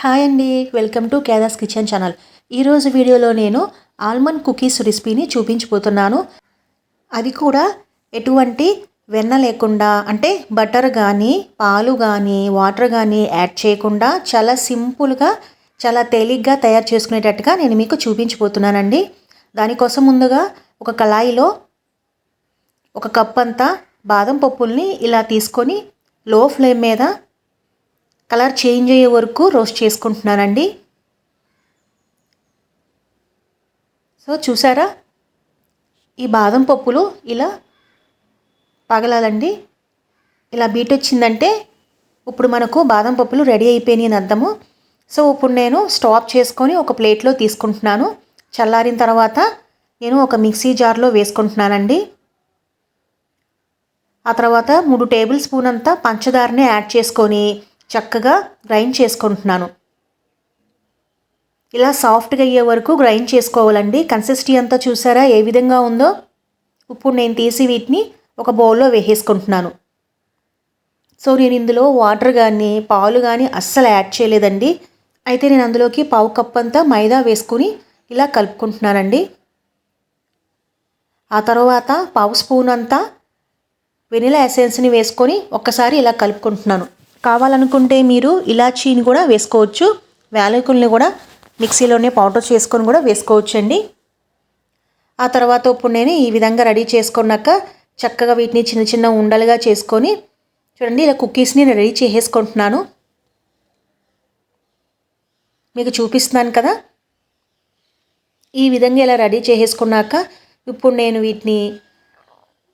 Hi అండి welcome to కేదాస్ kitchen channel. ఈరోజు వీడియోలో నేను ఆల్మండ్ కుకీస్ రెసిపీని చూపించబోతున్నాను. అది కూడా ఎటువంటి వెన్న లేకుండా అంటే బటర్ కానీ పాలు కానీ వాటర్ కానీ యాడ్ చేయకుండా చాలా సింపుల్గా చాలా తేలిగ్గా తయారు చేసుకునేటట్టుగా నేను మీకు చూపించబోతున్నానండి. దానికోసం ముందుగా ఒక కళాయిలో ఒక కప్ అంతా బాదం పప్పుల్ని ఇలా తీసుకొని లో ఫ్లేమ్ మీద కలర్ చేంజ్ అయ్యే వరకు రోస్ట్ చేసుకుంటున్నానండి. సో చూసారా? ఈ బాదం పప్పులు ఇలా పగలాలండి. ఇలా బీట్ వచ్చిందంటే ఇప్పుడు మనకు బాదం పప్పులు రెడీ అయిపోయినాయి అని అర్థము. సో ఇప్పుడు నేను స్టాప్ చేసుకొని ఒక ప్లేట్లో తీసుకుంటున్నాను. చల్లారిన తర్వాత నేను ఒక మిక్సీ జార్లో వేసుకుంటున్నానండి. ఆ తర్వాత మూడు టేబుల్ స్పూన్ అంతా పంచదారని యాడ్ చేసుకొని చక్కగా గ్రైండ్ చేసుకుంటున్నాను. ఇలా సాఫ్ట్గా అయ్యే వరకు గ్రైండ్ చేసుకోవాలండి. కన్సిస్టీ అంతా చూసారా? ఏ విధంగా ఉందో? ఇప్పుడు నేను తీసి వీటిని ఒక బౌల్లో వేసేసుకుంటున్నాను. సో నేను ఇందులో వాటర్ కానీ పాలు కానీ అస్సలు యాడ్ చేయలేదండి. అయితే నేను అందులోకి పావు కప్ అంతా మైదా వేసుకుని ఇలా కలుపుకుంటున్నానండి. ఆ తర్వాత పావు స్పూన్ అంతా వెనిలా ఎసెన్స్ని వేసుకొని ఒక్కసారి ఇలా కలుపుకుంటున్నాను. కావాలనుకుంటే మీరు ఇలాచీని కూడా వేసుకోవచ్చు వేలకుల్ని కూడా మిక్సీలోనే పౌడర్ చేసుకొని కూడా వేసుకోవచ్చు అండి ఆ తర్వాత ఇప్పుడు నేను ఈ విధంగా రెడీ చేసుకున్నాక చక్కగా వీటిని చిన్న చిన్న ఉండలుగా చేసుకొని చూడండి ఇలా కుక్కీస్ని నేను రెడీ చేసేసుకుంటున్నాను. మీకు చూపిస్తున్నాను కదా. ఈ విధంగా ఇలా రెడీ చేసేసుకున్నాక ఇప్పుడు నేను వీటిని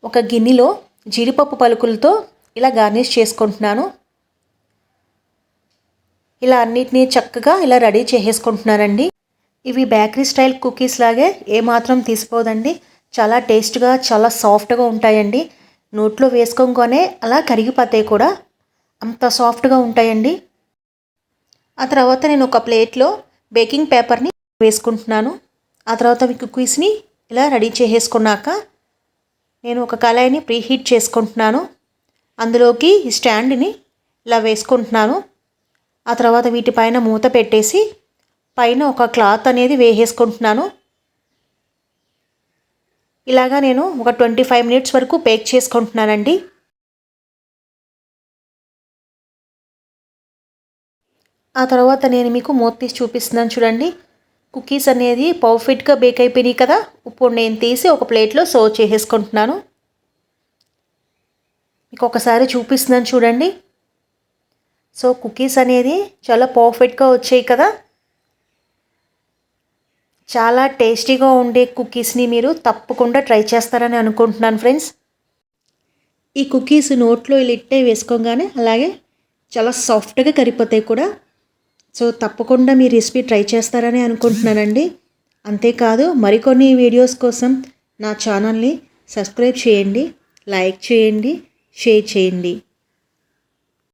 ఒక గిన్నెలో జీడిపప్పు పలుకులతో ఇలా గార్నిష్ చేసుకుంటున్నాను. ఇలా అన్నిటినీ చక్కగా ఇలా రెడీ చేసేసుకుంటున్నానండి ఇవి బేకరీ స్టైల్ కుకీస్ లాగే ఏమాత్రం తీసిపోదండి. చాలా టేస్ట్గా చాలా సాఫ్ట్గా ఉంటాయండి. నోట్లో వేసుకోగానే అలా కరిగిపోతాయి కూడా అంత సాఫ్ట్గా ఉంటాయండి. ఆ తర్వాత నేను ఒక ప్లేట్లో బేకింగ్ పేపర్ని వేసుకుంటున్నాను. ఆ తర్వాత కుకీస్ని ఇలా రెడీ చేసేసుకున్నాక నేను ఒక కళాయిని ప్రీహీట్ చేసుకుంటున్నాను. అందులోకి ఈ స్టాండ్ని ఇలా వేసుకుంటున్నాను. ఆ తర్వాత వీటిపైన మూత పెట్టేసి పైన ఒక క్లాత్ అనేది వేసేసుకుంటున్నాను. ఇలాగా నేను ఒక ట్వంటీ ఫైవ్ మినిట్స్ వరకు బేక్ చేసుకుంటున్నానండి. ఆ తర్వాత నేను మీకు మూత తీసి చూపిస్తున్నాను చూడండి. కుకీస్ అనేది పర్ఫెక్ట్గా బేక్ అయిపోయినాయి కదా. ఇప్పుడు నేను తీసి ఒక ప్లేట్లో సర్వ్ చేసేసుకుంటున్నాను. మీకు ఒకసారి చూపిస్తున్నాను చూడండి. సో కుకీస్ అనేది చాలా పర్ఫెక్ట్గా వచ్చాయి కదా. చాలా టేస్టీగా ఉండే కుకీస్ని మీరు తప్పకుండా ట్రై చేస్తారని అనుకుంటున్నాను ఫ్రెండ్స్. ఈ కుకీస్ నోట్లో ఇట్టే వేసుకోగానే అలాగే చాలా సాఫ్ట్గా కరిపోతాయి కూడా. సో తప్పకుండా మీ రెసిపీ ట్రై చేస్తారని అనుకుంటున్నానండి. అంతేకాదు మరికొన్ని వీడియోస్ కోసం నా ఛానల్ని సబ్స్క్రైబ్ చేయండి లైక్ చేయండి షేర్ చేయండి.